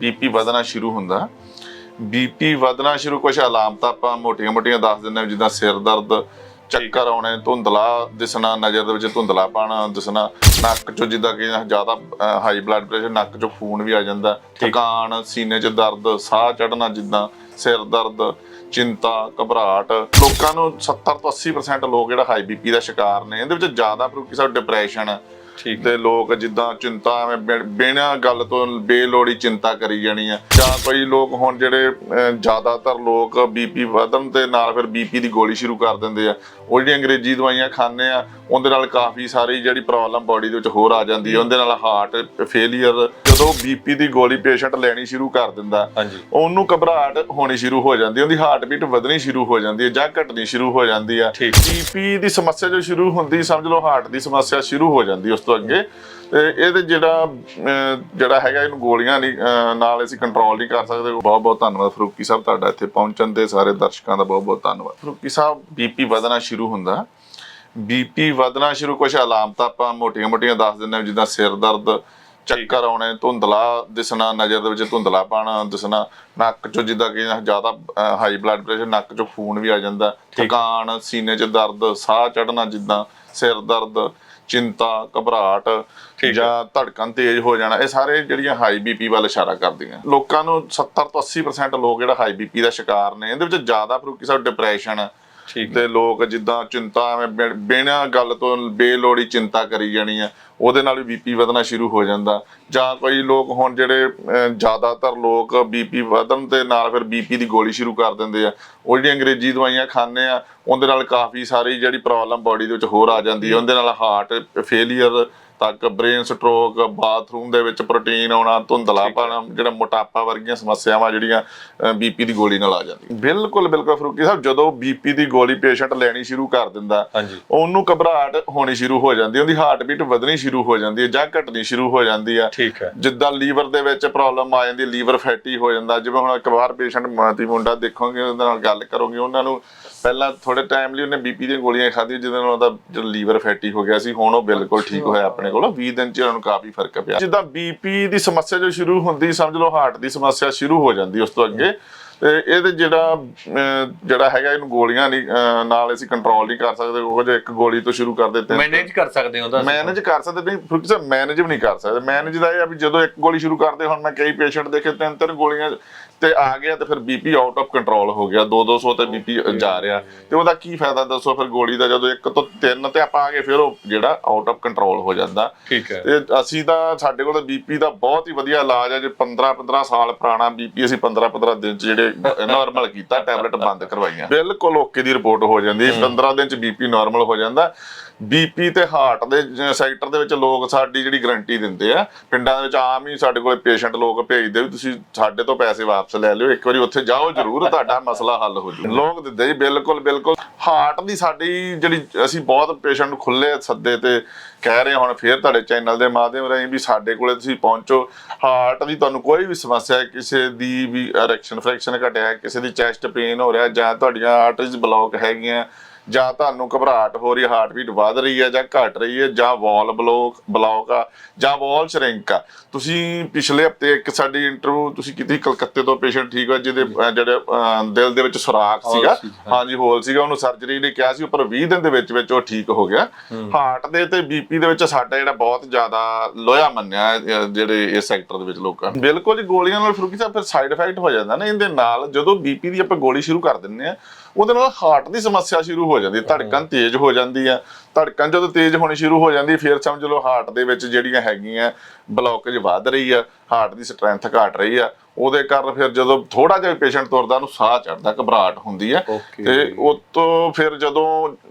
BP ਵਧਣਾ ਸ਼ੁਰੂ ਹੁੰਦਾ। ਬੀਪੀ ਵਧਣਾ ਸ਼ੁਰੂ ਕੁਝ ਅਲਾਮਤਾਂ ਆਪਾਂ ਮੋਟੀਆਂ-ਮੋਟੀਆਂ ਦੱਸ ਦਿੰਦੇ ਜਿੱਦਾਂ ਸਿਰ ਦਰਦ ਚੱਕਰ ਆਉਣੇ ਧੁੰਦਲਾ ਦਿਸਣਾ ਨਜ਼ਰ ਦੇ ਵਿੱਚ ਧੁੰਦਲਾਪਣ ਦਿਸਣਾ ਨੱਕ ਚੋਂ ਜਿੱਦਾਂ ਕਿ ਜ਼ਿਆਦਾ ਹਾਈ ਬਲੱਡ ਪ੍ਰੈਸ਼ਰ ਨੱਕ ਚੋਂ ਖੂਨ ਵੀ ਆ ਜਾਂਦਾ। ਥਕਾਨ ਸੀਨੇ 'ਚ ਦਰਦ ਸਾਹ ਚੜਨਾ ਜਿੱਦਾਂ ਸਿਰ ਦਰਦ ਚਿੰਤਾ ਘਬਰਾਹਟ। ਲੋਕਾਂ ਨੂੰ 70 ਤੋਂ 80% ਲੋਕ ਜਿਹੜਾ ਹਾਈ ਬੀਪੀ ਦਾ ਸ਼ਿਕਾਰ ਨੇ ਇਹਦੇ ਵਿੱਚ ਜ਼ਿਆਦਾ ਪ੍ਰੋਕੀ ਸਾਹਿਬ ਡਿਪਰੈਸ਼ਨ ਤੇ ਲੋਕ ਜਿੱਦਾਂ ਚਿੰਤਾ ਐਵੇਂ ਬਿਨਾਂ ਗੱਲ ਤੋਂ ਬੇਲੋੜੀ ਚਿੰਤਾ ਕਰੀ ਜਾਣੀ ਆ। ਜਾਂ ਕੋਈ ਲੋਕ ਹੁਣ ਜਿਹੜੇ ਜ਼ਿਆਦਾਤਰ ਲੋਕ ਬੀਪੀ ਵਧਣ ਦੇ ਨਾਲ ਫਿਰ ਬੀਪੀ ਦੀ ਗੋਲੀ ਸ਼ੁਰੂ ਕਰ ਦਿੰਦੇ ਆ। ਉਹ ਜਿਹੜੀ ਅੰਗਰੇਜ਼ੀ ਦਵਾਈਆਂ ਖਾਂਦੇ ਆ ਉਹਦੇ ਨਾਲ ਕਾਫੀ ਸਾਰੀ ਜਿਹੜੀ ਪ੍ਰੋਬਲਮ ਬਾਡੀ ਦੇ ਵਿੱਚ ਹੋਰ ਆ ਜਾਂਦੀ ਹੈ ਉਹਦੇ ਨਾਲ ਹਾਰਟ ਫੇਲਿਅਰ ਜਦੋਂ ਬੀਪੀ ਦੀ ਗੋਲੀ ਪੇਸ਼ੈਂਟ ਲੈਣੀ ਸ਼ੁਰੂ ਕਰ ਦਿੰਦਾ ਉਹਨੂੰ ਘਬਰਾਹਟ ਹੋਣੀ ਸ਼ੁਰੂ ਹੋ ਜਾਂਦੀ ਉਹਦੀ ਹਾਰਟ ਬੀਟ ਵਧਣੀ ਸ਼ੁਰੂ ਹੋ ਜਾਂਦੀ ਹੈ ਜਾਂ ਘਟਣੀ ਸ਼ੁਰੂ ਹੋ ਜਾਂਦੀ ਠੀਕ। ਬੀਪੀ ਦੀ ਸਮੱਸਿਆ ਜੋ ਸ਼ੁਰੂ ਹੁੰਦੀ ਸਮਝ ਲਓ ਹਾਰਟ ਦੀ ਸਮੱਸਿਆ ਸ਼ੁਰੂ ਹੋ ਜਾਂਦੀ ਉਸ ਤੋਂ ਅੱਗੇ। ਤੇ ਇਹਦੇ ਜਿਹੜਾ ਜਿਹੜਾ ਹੈਗਾ ਇਹਨੂੰ ਗੋਲੀਆਂ ਨਹੀਂ ਨਾਲ ਅਸੀਂ ਕੰਟਰੋਲ ਨਹੀਂ ਕਰ ਸਕਦੇ। ਬਹੁਤ ਬਹੁਤ ਧੰਨਵਾਦ। ਫਰੂਕੀ ਸਾਹਿਬ ਤੁਹਾਡਾ ਇੱਥੇ ਪਹੁੰਚਣ ਦੇ ਸਾਰੇ ਦਰਸ਼ਕਾਂ ਦਾ ਬਹੁਤ ਬਹੁਤ ਧੰਨਵਾਦ। ਫਰੂਕੀ ਸਾਹਿਬ ਬੀਪੀ ਵਧਣਾ ਸ਼ੁਰੂ ਹੁੰਦਾ। ਬੀਪੀ ਵਧਣਾ ਸ਼ੁਰੂ ਕੁਝ ਅਲਾਮਤਾਂ ਆਪਾਂ ਮੋਟੀਆਂ-ਮੋਟੀਆਂ ਦੱਸ ਦਿੰਦੇ ਹਾਂ ਜਿੱਦਾਂ ਸਿਰ ਦਰਦ ਚੱਕਰ ਆਉਣੇ ਧੁੰਦਲਾ ਦਿਸਣਾ ਨਜ਼ਰ ਦੇ ਵਿੱਚ ਧੁੰਦਲਾਪਣ ਦਿਸਣਾ ਨੱਕ ਚੋਂ ਜਿੱਦਾਂ ਕਿ ਜ਼ਿਆਦਾ ਹਾਈ ਬਲੱਡ ਪ੍ਰੈਸ਼ਰ ਨੱਕ ਚੋਂ ਖੂਨ ਵੀ ਆ ਜਾਂਦਾ। ਥਕਾਨ ਸੀਨੇ 'ਚ ਦਰਦ ਸਾਹ ਚੜਨਾ ਜਿੱਦਾਂ ਸਿਰ ਦਰਦ। ਚਿੰਤਾ ਘਬਰਾਹਟ ਜਾਂ ਧੜਕਣ ਤੇਜ਼ ਹੋ ਜਾਣਾ ਇਹ ਸਾਰੇ ਜਿਹੜੀਆਂ ਹਾਈ ਬੀਪੀ ਵੱਲ ਇਸ਼ਾਰਾ ਕਰਦੀਆਂ। ਲੋਕਾਂ ਨੂੰ 70 ਤੋਂ 80% ਲੋਕ ਜਿਹੜਾ ਹਾਈ ਬੀਪੀ ਦਾ ਸ਼ਿਕਾਰ ਨੇ ਇਹਦੇ ਵਿੱਚ ਜ਼ਿਆਦਾ ਪ੍ਰੋਕੀ ਸਾਹਿਬ ਡਿਪਰੈਸ਼ਨ ਤੇ ਲੋਕ ਜਿੱਦਾਂ ਚਿੰਤਾ, ਐਵੇਂ ਬਿ- ਬਿਨਾਂ ਗੱਲ ਤੋਂ ਬੇਲੋੜੀ ਚਿੰਤਾ ਕਰੀ ਜਾਣੀ ਆ, ਉਹਦੇ ਨਾਲ ਵੀ ਬੀਪੀ ਵਧਣਾ ਸ਼ੁਰੂ ਹੋ ਜਾਂਦਾ। ਜਾਂ ਕੋਈ ਲੋਕ ਹੁਣ ਜਿਹੜੇ ਜ਼ਿਆਦਾਤਰ ਲੋਕ ਬੀਪੀ ਵਧਣ ਦੇ ਨਾਲ ਫਿਰ ਬੀਪੀ ਦੀ ਗੋਲੀ ਸ਼ੁਰੂ ਕਰ ਦਿੰਦੇ ਆ। ਉਹ ਜਿਹੜੀ ਅੰਗਰੇਜ਼ੀ ਦਵਾਈਆਂ ਖਾਂਦੇ ਆ, ਉਹਦੇ ਨਾਲ ਕਾਫੀ ਸਾਰੀ ਜਿਹੜੀ ਪ੍ਰੋਬਲਮ ਬਾਡੀ ਦੇ ਵਿੱਚ ਹੋਰ ਆ ਜਾਂਦੀ ਹੈ ਉਹਦੇ ਨਾਲ ਹਾਰਟ ਫੇਲਿਅਰ ਤੱਕ ਬ੍ਰੇਨ ਸਟ੍ਰੋਕ ਬਾਥਰੂਮ ਦੇ ਵਿੱਚ ਪ੍ਰੋਟੀਨ ਆਉਣਾ ਧੁੰਦਲਾਪਣ ਜਿਹੜਾ ਮੋਟਾਪਾ ਵਰਗੀਆਂ ਸਮੱਸਿਆਵਾਂ ਜਿਹੜੀਆਂ ਬੀਪੀ ਦੀ ਗੋਲੀ ਨਾਲ ਆ ਜਾਂਦੀਆਂ। ਬਿਲਕੁਲ ਬਿਲਕੁਲ ਫਰੂਕੀ ਸਾਹਿਬ ਜਦੋਂ ਬੀਪੀ ਦੀ ਗੋਲੀ ਪੇਸ਼ੈਂਟ ਲੈਣੀ ਸ਼ੁਰੂ ਕਰ ਦਿੰਦਾ ਉਹਨੂੰ ਘਬਰਾਹਟ ਹੋਣੀ ਸ਼ੁਰੂ ਹੋ ਜਾਂਦੀ ਉਹਦੀ ਹਾਰਟ ਬੀਟ ਵਧਣੀ ਸ਼ੁਰੂ ਹੋ ਜਾਂਦੀ ਹੈ ਜਾਂ ਘਟਣੀ ਸ਼ੁਰੂ ਹੋ ਜਾਂਦੀ ਹੈ। ਠੀਕ ਹੈ। ਜਿੱਦਾਂ ਲੀਵਰ ਦੇ ਵਿੱਚ ਪ੍ਰੋਬਲਮ ਆ ਜਾਂਦੀ ਲੀਵਰ ਫੈਟੀ ਹੋ ਜਾਂਦਾ ਜਿਵੇਂ ਹੁਣ ਇੱਕ ਵਾਰ ਪੇਸ਼ੈਂਟ ਮਾਤੀ ਮੁੰਡਾ ਦੇਖੋਗੇ ਉਹਦੇ ਨਾਲ ਗੱਲ ਕਰੋਗੇ ਉਹਨਾਂ ਨੂੰ ਪਹਿਲਾਂ ਥੋੜੇ ਟਾਈਮ ਲਈ ਉਹਨੇ ਬੀਪੀ ਦੀਆਂ ਗੋਲੀਆਂ ਖਾਧੀ ਜਿਹਦੇ ਨਾਲ ਉਹਦਾ ਜਿਹੜਾ ਲੀਵਰ ਫੈਟੀ ਹੋ ਗਿਆ ਸੀ ਹੁਣ ਉਹ ਬਿਲਕੁਲ ਠੀਕ ਹੋਇਆ ਆਪਣੇ ਕੋਲ 20 ਦਿਨ ਚ ਉਹਨਾਂ ਨੂੰ ਕਾਫੀ ਫ਼ਰਕ ਪਿਆ। ਜਿੱਦਾਂ ਬੀਪੀ ਦੀ ਸਮੱਸਿਆ ਜੋ ਸ਼ੁਰੂ ਹੁੰਦੀ ਸਮਝ ਲਓ ਹਾਰਟ ਦੀ ਸਮੱਸਿਆ ਸ਼ੁਰੂ ਹੋ ਜਾਂਦੀ ਉਸ ਤੋਂ ਅੱਗੇ। ਤੇ ਇਹਦੇ ਜਿਹੜਾ ਜਿਹੜਾ ਹੈਗਾ ਇਹਨੂੰ ਗੋਲੀਆਂ ਨਹੀਂ ਨਾਲ ਅਸੀਂ ਕੰਟਰੋਲ ਨਹੀਂ ਕਰ ਸਕਦੇ। ਉਹ ਜੇ ਇੱਕ ਗੋਲੀ ਤੋਂ ਸ਼ੁਰੂ ਕਰ ਦਿੱਤੇ ਮੈਨੇਜ ਕਰ ਸਕਦੇ ਹੋ ਤਾਂ ਮੈਨੇਜ ਕਰ ਸਕਦੇ ਨਹੀਂ ਫਰੂਕ ਸਾਹਿਬ ਮੈਨੇਜ ਵੀ ਨਹੀਂ ਕਰ ਸਕਦੇ। ਮੈਨੇਜ ਦਾ ਇਹ ਆ ਵੀ ਜਦੋਂ ਇੱਕ ਗੋਲੀ ਸ਼ੁਰੂ ਕਰਦੇ ਹੁਣ ਮੈਂ ਕਈ ਪੇਸ਼ੈਂਟ ਦੇਖੇ ਤਿੰਨ ਤਿੰਨ ਗੋਲੀਆਂ ਤੇ ਆ ਗਿਆ ਤੇ ਫਿਰ ਬੀਪੀ ਆਊਟ ਆਫ ਕੰਟਰੋਲ ਹੋ ਗਿਆ। 2 200 ਤੇ ਬੀਪੀ ਜਾ ਰਿਹਾ। ਤੇ ਉਹਦਾ ਕੀ ਫਾਇਦਾ ਦੱਸੋ? ਫਿਰ ਗੋਲੀ ਦਾ ਜਦੋਂ ਇੱਕ ਤੋਂ ਤਿੰਨ ਤੇ ਆਪਾਂ ਆ ਗਏ ਫਿਰ ਉਹ ਜਿਹੜਾ ਆਊਟ ਆਫ ਕੰਟਰੋਲ ਹੋ ਜਾਂਦਾ। ਠੀਕ ਹੈ। ਤੇ ਅਸੀਂ ਤਾਂ ਸਾਡੇ ਕੋਲ ਬੀਪੀ ਦਾ ਬਹੁਤ ਹੀ ਵਧੀਆ ਇਲਾਜ ਹੈ ਜੇ 15 15 ਸਾਲ ਪੁਰਾਣਾ ਬੀਪੀ ਅਸੀਂ 15 15 ਦਿਨ ਚ ਜਿਹੜੇ ਨਾਰਮਲ ਕੀਤਾ ਟੈਬਲੇਟ ਬੰਦ ਕਰਵਾਈਆਂ। ਬਿਲਕੁਲ ਓਕੇ ਦੀ ਰਿਪੋਰਟ ਹੋ ਜਾਂਦੀ ਹੈ। 15 ਦਿਨ ਚ ਬੀਪੀ ਨਾਰਮਲ ਹੋ ਜਾਂਦਾ। ਬੀਪੀ ਤੇ ਹਾਰਟ ਦੇ ਸੈਕਟਰ ਦੇ ਵਿੱਚ ਲੋਕ ਸਾਡੀ ਜਿਹੜੀ ਗਾਰੰਟੀ ਦਿੰਦੇ ਆ, ਪਿੰਡਾਂ ਦੇ ਵਿੱਚ ਆਮ ਹੀ ਸਾਡੇ ਕੋਲ ਪੇਸ਼ੈਂਟ ਲੋਕ ਭੇਜਦੇ ਵੀ ਤੁਸੀਂ ਸਾਡੇ ਤੋਂ ਪੈਸੇ ਵਾਪਸ ਲੈ ਲਿਓ, ਇੱਕ ਵਾਰੀ ਉੱਥੇ ਜਾਓ ਜ਼ਰੂਰ, ਤੁਹਾਡਾ ਮਸਲਾ ਹੱਲ ਹੋ ਜੂ। ਲੋਕ ਦਿੰਦੇ ਜੀ, ਬਿਲਕੁਲ ਬਿਲਕੁਲ। ਹਾਰਟ ਦੀ ਸਾਡੀ ਜਿਹੜੀ ਅਸੀਂ ਬਹੁਤ ਪੇਸ਼ੈਂਟ ਨੂੰ ਖੁੱਲੇ ਸੱਦੇ ਤੇ ਕਹਿ ਰਹੇ ਹੁਣ ਫੇਰ ਤੁਹਾਡੇ ਚੈਨਲ ਦੇ ਮਾਧਿਅਮ ਰਾਹੀਂ ਵੀ ਸਾਡੇ ਕੋਲੇ ਤੁਸੀਂ ਪਹੁੰਚੋ। ਹਾਰਟ ਦੀ ਤੁਹਾਨੂੰ ਕੋਈ ਵੀ ਸਮੱਸਿਆ ਹੈ ਕਿਸੇ ਦੀ ਵੀ ਐਰੈਕਸ਼ਨ ਫ੍ਰੈਕਸ਼ਨ ਘਟਿਆ, ਕਿਸੇ ਦੀ ਚੈਸਟ ਪੇਨ ਹੋ ਰਿਹਾ ਜਾਂ ਤੁਹਾਡੀਆਂ ਆਰਟਰੀਜ਼ ਬਲੌਕ ਹੈਗੀਆਂ ਜਾਂ ਤੁਹਾਨੂੰ ਘਬਰਾਹਟ ਹੋ ਰਹੀ ਹਾਰਟ ਬੀਟ ਵਧ ਰਹੀ ਹੈ ਜਾਂ ਘਟ ਰਹੀ ਹੈ ਜਾਂ ਵਾਲ ਬਲੌਕ ਬਲੌਕ ਆ ਜਾਂ ਵਾਲ ਸ਼ਰਿੰਕ ਆ। ਤੁਸੀਂ ਪਿਛਲੇ ਹਫ਼ਤੇ ਇੱਕ ਸਾਡੀ ਇੰਟਰਵਿਊ ਤੁਸੀਂ ਕੀਤੀ ਕਲਕੱਤੇ ਤੋਂ ਪੇਸ਼ੈਂਟ ਠੀਕ ਹੋਇਆ ਜਿਹਦੇ ਜਿਹੜੇ ਦਿਲ ਦੇ ਵਿੱਚ ਸੁਰਾਖ ਸੀਗਾ। ਹਾਂਜੀ ਹੋਲ ਸੀਗਾ ਉਹਨੂੰ ਸਰਜਰੀ ਲਈ ਕਿਹਾ ਸੀ ਪਰ 20 ਦਿਨ ਦੇ ਵਿੱਚ ਵਿੱਚ ਉਹ ਠੀਕ ਹੋ ਗਿਆ। ਹਾਰਟ ਦੇ ਤੇ ਬੀਪੀ ਦੇ ਵਿੱਚ ਸਾਡਾ ਜਿਹੜਾ ਬਹੁਤ ਜ਼ਿਆਦਾ ਲੋਹਾ ਮੰਨਿਆ ਜਿਹੜੇ ਇਸ ਸੈਕਟਰ ਦੇ ਵਿੱਚ ਲੋਕਾਂ ਨੇ। ਬਿਲਕੁਲ ਜੀ ਗੋਲੀਆਂ ਨਾਲ ਫਰੂਕੀ ਸਾਹਿਬ ਫਿਰ ਸਾਈਡ ਇਫੈਕਟ ਹੋ ਜਾਂਦਾ ਨਾ ਇਹਦੇ ਨਾਲ ਜਦੋਂ ਬੀਪੀ ਦੀ ਆਪਾਂ ਗੋਲੀ ਸ਼ੁਰੂ ਕਰ ਦਿੰਨੇ ਆ ਉਹਦੇ ਨਾਲ ਹਾਰਟ ਦੀ ਸਮੱਸਿਆ ਸ਼ੁਰੂ ਹੋ ਜਾਂਦੀ ਹੈ ਧੜਕਣ ਤੇਜ਼ ਹੋ ਜਾਂਦੀ ਆ ਧੜਕਣ ਜਦੋਂ ਤੇਜ਼ ਹੋਣੀ ਸ਼ੁਰੂ ਹੋ ਜਾਂਦੀ ਫਿਰ ਸਮਝ ਲਓ ਹਾਰਟ ਦੇ ਵਿੱਚ ਜਿਹੜੀਆਂ ਹੈਗੀਆਂ ਬਲੌਕੇਜ ਵੱਧ ਰਹੀ ਆ ਹਾਰਟ ਦੀ ਸਟਰੈਂਥ ਘਟ ਰਹੀ ਆ ਉਹਦੇ ਕਾਰਨ ਫਿਰ ਜਦੋਂ ਥੋੜਾ ਜਿਹਾ ਪੇਸ਼ੈਂਟ ਤੁਰਦਾ ਉਹਨੂੰ ਸਾਹ ਚੜਦਾ ਘਬਰਾਹਟ ਹੁੰਦੀ ਹੈ. ਤੇ ਉਹ ਤੋਂ ਫਿਰ ਜਦੋਂ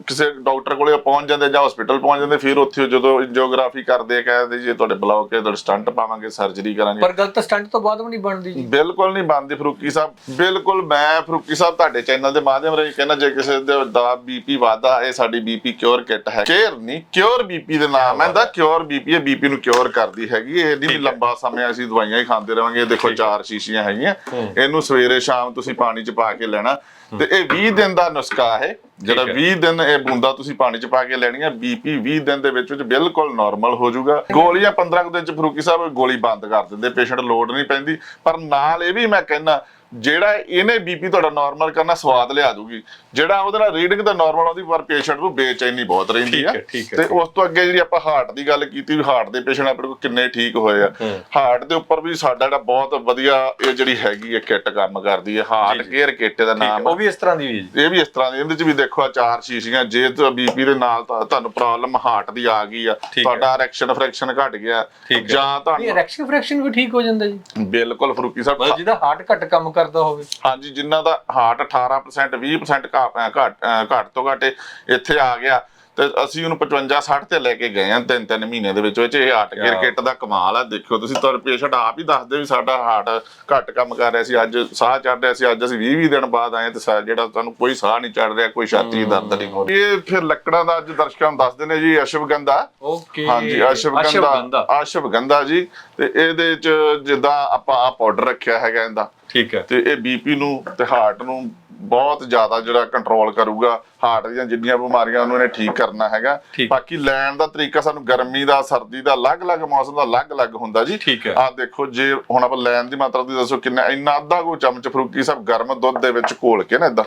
ਕਿਸੇ ਡਾਕਟਰ ਕੋਲੇ ਪਹੁੰਚ ਜਾਂਦੇ ਜਾਂ ਹਸਪੀਟਲ ਪਹੁੰਚ ਜਾਂਦੇ ਫਿਰ ਉੱਥੇ ਜਦੋਂ ਐਂਜੀਓਗ੍ਰਾਫੀ ਕਰਦੇ ਕਹਿੰਦੇ ਜੀ ਤੁਹਾਡੇ ਬਲੌਕ ਹੈ ਤੁਹਾਡੇ ਸਟੰਟ ਪਾਵਾਂਗੇ ਸਰਜਰੀ ਕਰਾਂਗੇ। ਪਰ ਗਲਤ ਸਟੰਟ ਤੋਂ ਬਾਅਦ ਵੀ ਨਹੀਂ ਬਣਦੀ ਜੀ। ਬਿਲਕੁਲ ਨਹੀਂ ਬੰਦੀ ਫਰੂਕੀ ਸਾਹਿਬ ਬਿਲਕੁਲ ਮੈਂ ਫਰੂਕੀ ਸਾਹਿਬ ਤੁਹਾਡੇ ਚੈਨਲ ਦੇ ਮਾਧਿਅਮ ਰਾਹੀਂ ਕਹਿੰਦਾ ਜੇ ਕਿਸੇ ਦੇ ਦਾ ਬੀਪੀ ਵਾਧਾ ਇਹ ਸਾਡੀ ਬੀਪੀ ਕਿਉਰ ਕਿੱਟ ਹੈ। ਕੇਅਰ ਨਹੀਂ ਕਿਉਰ ਬੀਪੀ ਦੇ ਨਾਮ ਹੈ। ਦਾ ਕਿਉਰ ਬੀਪੀ ਇਹ ਬੀਪੀ ਨੂੰ ਕਿਉਰ ਕਰਦੀ ਹੈਗੀ ਇਹ ਨਹੀਂ ਵੀ ਲੰਬਾ ਸਮਾਂ ਅਸੀਂ ਦਵਾਈਆਂ ਹੀ ਖਾਂਦੇ ਰਵਾਂਗੇ। ਦੇਖੋ ਚਾਰ ਸ਼ੀਸ਼ੀਆਂ ਹੈਗੀਆਂ। ਇਹਨੂੰ ਸਵੇਰੇ ਸ਼ਾਮ ਤੁਸੀਂ ਪਾਣੀ 'ਚ ਪਾ ਕੇ ਲੈਣਾ। ਤੇ ਇਹ 20 ਦਿਨ ਦਾ ਨੁਸਖਾ ਹੈ। ਜਿਹੜਾ 20 ਦਿਨ ਇਹ ਬੂੰਦਾ ਤੁਸੀਂ ਪਾਣੀ 'ਚ ਪਾ ਕੇ ਲੈਣੀਆਂ ਬੀਪੀ 20 ਦਿਨ ਦੇ ਵਿੱਚ ਵਿੱਚ ਬਿਲਕੁਲ ਨਾਰਮਲ ਹੋ ਜਾਊਗਾ। ਗੋਲੀਆਂ 15 ਕੁ ਦਿਨ 'ਚ ਫਰੂਕੀ ਸਾਹਿਬ ਗੋਲੀ ਬੰਦ ਕਰ ਦਿੰਦੇ। ਪੇਸ਼ੈਂਟ ਲੋਡ ਨਹੀਂ ਪੈਂਦੀ। ਪਰ ਨਾਲ ਇਹ ਵੀ ਮੈਂ ਕਹਿੰਦਾ ਜਿਹੜਾ ਇਹਨੇ ਬੀਪੀ ਤੁਹਾਡਾ ਨਾਰਮਲ ਕਰਨਾ ਸਵਾਦ ਲਿਆ ਦੂਗੀ ਜਿਹੜਾ ਉਹਦੇ ਨਾਲ ਰੀਡਿੰਗ ਤਾਂ ਨਾਰਮਲ ਆਉਂਦੀ ਪਰ ਪੇਸ਼ੈਂਟ ਨੂੰ ਬੇਚੈਨੀ ਬਹੁਤ ਰਹਿੰਦੀ ਆ। ਤੇ ਉਸ ਤੋਂ ਅੱਗੇ ਜਿਹੜੀ ਆਪਾਂ ਹਾਰਟ ਦੀ ਗੱਲ ਕੀਤੀ ਵੀ ਹਾਰਟ ਦੇ ਪੇਸ਼ੈਂਟ ਆਪਣੇ ਕੋਲ ਕਿੰਨੇ ਠੀਕ ਹੋਏ ਆ। ਹਾਰਟ ਦੇ ਉੱਪਰ ਵੀ ਸਾਡਾ ਜਿਹੜਾ ਬਹੁਤ ਵਧੀਆ ਇਹ ਜਿਹੜੀ ਹੈਗੀ ਹੈ ਕਿੱਟ ਕੰਮ ਕਰਦੀ ਹੈ ਹਾਰਟ ਕੇਅਰ ਕਿੱਟ ਦਾ ਨਾਮ। ਉਹ ਵੀ ਇਸ ਤਰ੍ਹਾਂ ਦੀ ਵੀ ਹੈ ਜੀ। ਇਹ ਵੀ ਇਸ ਤਰ੍ਹਾਂ ਦੀ ਇਹਦੇ ਚ ਵੀ ਦੇਖੋ ਆ ਚਾਰ ਸ਼ੀਸ਼ੀਆਂ ਜੇ ਬੀਪੀ ਦੇ ਨਾਲ ਤੁਹਾਨੂੰ ਪ੍ਰੋਬਲਮ ਹਾਰਟ ਦੀ ਆ ਗਈ ਆ। ਤੁਹਾਡਾ ਐਰੈਕਸ਼ਨ ਫ੍ਰੈਕਸ਼ਨ ਘਟ ਗਿਆ। ਜਾਂ ਇਹ ਤੁਹਾਨੂੰ ਇਰੈਕਸ਼ਨ ਫ੍ਰੈਕਸ਼ਨ ਵੀ ਠੀਕ ਹੋ ਜਾਂਦਾ ਜੀ। ਬਿਲਕੁਲ ਫਰੂਕੀ ਸਾਹਿਬ ਜਿਹਦਾ ਹਾਰਟ ਘੱਟ ਕੰਮ ਕਰਦਾ ਹੋਵੇ। ਹਾਂਜੀ ਜਿਨ੍ਹਾਂ ਦਾ ਹਾਰਟ 18% 20% ਘਾ- ਅਹ ਘੱਟ ਤੋਂ ਘੱਟ ਇੱਥੇ ਆ ਗਿਆ। ਤੇ ਅਸੀਂ ਉਹਨੂੰ 55 60 ਤੇ ਲੈ ਕੇ ਗਏ ਆ ਤਿੰਨ ਤਿੰਨ ਮਹੀਨੇ ਦੇ ਵਿੱਚ। ਵਿੱਚ ਇਹ ਹਾਰਟ ਕੇਅਰ ਕਿਆ ਕਿੱਟ ਦਾ ਕਮਾਲ ਆ ਦੇਖਿਓ ਤੁਸੀਂ ਤੁਹਾਡੇ ਪੇਸ਼ੈਂਟ ਆਪ ਹੀ ਦੱਸਦੇ ਵੀ ਸਾਡਾ ਹਾਰਟ ਘੱਟ ਕੰਮ ਕਰ ਰਿਹਾ ਸੀ। ਅੱਜ ਸਾਹ ਚੜ ਰਿਹਾ ਸੀ ਅੱਜ ਅਸੀਂ 20 20 ਦਿਨ ਬਾਅਦ ਆਏ ਤੇ ਜਿਹੜਾ ਤੁਹਾਨੂੰ ਕੋਈ ਸਾਹ ਨਹੀਂ ਚੜ ਰਿਹਾ ਕੋਈ ਛਾਤੀ ਦਰਦ ਨਹੀਂ ਹੋ ਰਹੀ। ਇਹ ਫਿਰ ਲੱਕੜਾਂ ਦਾ ਅੱਜ ਦਰਸ਼ਕਾਂ ਨੂੰ ਦੱਸਦੇ ਨੇ ਜੀ ਅਸ਼ਵਗੰਧਾ ਓਕੇ ਹਾਂਜੀ ਅਸ਼ਵਗੰਧਾ ਅਸ਼ਵਗੰਧਾ ਜੀ। ਤੇ ਇਹਦੇ ਚ ਜਿੱਦਾਂ ਆਪਾਂ ਆ ਪਾਊਡਰ ਰੱਖਿਆ ਹੈਗਾ ਇਹਦਾ। ਠੀਕ ਹੈ। ਤੇ ਇਹ ਬੀਪੀ ਨੂੰ ਤੇ ਹਾਰਟ ਨੂੰ ਬਹੁਤ ਜ਼ਿਆਦਾ ਜਿਹੜਾ ਕੰਟਰੋਲ ਕਰੂਗਾ। ਹਾਰਟ ਦੀਆਂ ਜਿੰਨੀਆਂ ਬਿਮਾਰੀਆਂ ਉਹਨੂੰ ਇਹਨੇ ਠੀਕ ਕਰਨਾ ਹੈਗਾ। ਬਾਕੀ ਲੈਣ ਦਾ ਤਰੀਕਾ ਸਾਨੂੰ ਗਰਮੀ ਦਾ ਸਰਦੀ ਦਾ ਅਲੱਗ-ਅਲੱਗ ਮੌਸਮ ਦਾ ਅਲੱਗ-ਅਲੱਗ ਹੁੰਦਾ ਜੀ। ਆਹ ਦੇਖੋ ਜੇ ਹੁਣ ਆਪਾਂ ਲੈਣ ਦੀ ਮਾਤਰਾ ਦੀ ਦੱਸੋ ਕਿੰਨਾ ਇੰਨਾ ਅੱਧਾ ਕੋ ਚਮਚ ਫਰੂਕੀ ਸਭ ਗਰਮ ਦੁੱਧ ਦੇ ਵਿੱਚ ਘੋਲ ਕੇ ਨਾ ਇਦਾਂ।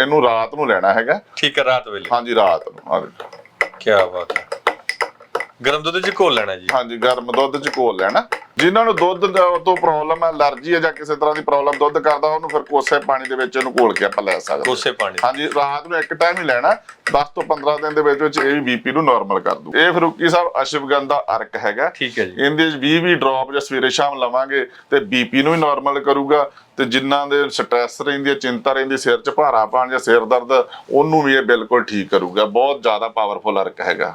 ਇਹਨੂੰ ਰਾਤ ਨੂੰ ਲੈਣਾ ਹੈਗਾ। ਠੀਕ ਹੈ ਰਾਤ ਵੇਲੇ। ਹਾਂਜੀ ਰਾਤ ਨੂੰ। ਆਹ ਦੇਖੋ। ਕੀ ਬਾਤ ਹੈ। ਗਰਮ ਦੁੱਧ ਚ ਘੋਲ ਲੈਣਾ ਜੀ। ਹਾਂਜੀ ਗਰਮ ਦੁੱਧ ਚ ਘੋਲ ਲੈਣਾ। ਜਿਨ੍ਹਾਂ ਨੂੰ ਦੁੱਧ ਦਾ- ਤੋਂ ਪ੍ਰੋਬਲਮ ਹੈ ਅਲਰਜੀ ਹੈ ਜਾਂ ਕਿਸੇ ਤਰ੍ਹਾਂ ਦੀ ਪ੍ਰੋਬਲਮ ਦੁੱਧ ਕਰਦਾ ਉਹਨੂੰ ਫਿਰ ਕੋਸੇ ਪਾਣੀ ਦੇ ਵਿੱਚ ਇਹਨੂੰ ਘੋਲ ਕੇ ਆਪਾਂ ਲੈ ਸਕਦੇ। ਕੋਸੇ ਪਾਣੀ। ਹਾਂਜੀ ਰਾਤ ਨੂੰ ਇੱਕ ਟਾਈਮ ਹੀ ਲੈਣਾ 10 ਤੋਂ 15 ਦਿਨ ਦੇ ਵਿੱਚ ਵਿੱਚ ਇਹ ਵੀ ਬੀਪੀ ਨੂੰ ਨਾਰਮਲ ਕਰ ਦੂ। ਇਹ ਫਰੂਕੀ ਸਾਹਿਬ ਅਸ਼ਵਗੰਧਾ ਅਰਕ ਹੈਗਾ। ਠੀਕ ਹੈ ਜੀ। ਇਹਦੇ ਵਿੱਚ 20 20 ਡ੍ਰੌਪ ਜਾਂ ਸਵੇਰੇ ਸ਼ਾਮ ਲਵਾਂਗੇ ਤੇ ਬੀਪੀ ਨੂੰ ਵੀ ਨਾਰਮਲ ਕਰੂਗਾ ਤੇ ਜਿਨ੍ਹਾਂ ਦੇ ਸਟ੍ਰੈਸ ਰਹਿੰਦੀ ਹੈ ਚਿੰਤਾ ਰਹਿੰਦੀ ਸਿਰ 'ਚ ਭਾਰਾਪਣ ਜਾਂ ਸਿਰ ਦਰਦ ਉਹਨੂੰ ਵੀ ਇਹ ਬਿਲਕੁਲ ਠੀਕ ਕਰੂਗਾ। ਬਹੁਤ ਜ਼ਿਆਦਾ ਪਾਵਰਫੁਲ ਅਰਕ ਹੈਗਾ।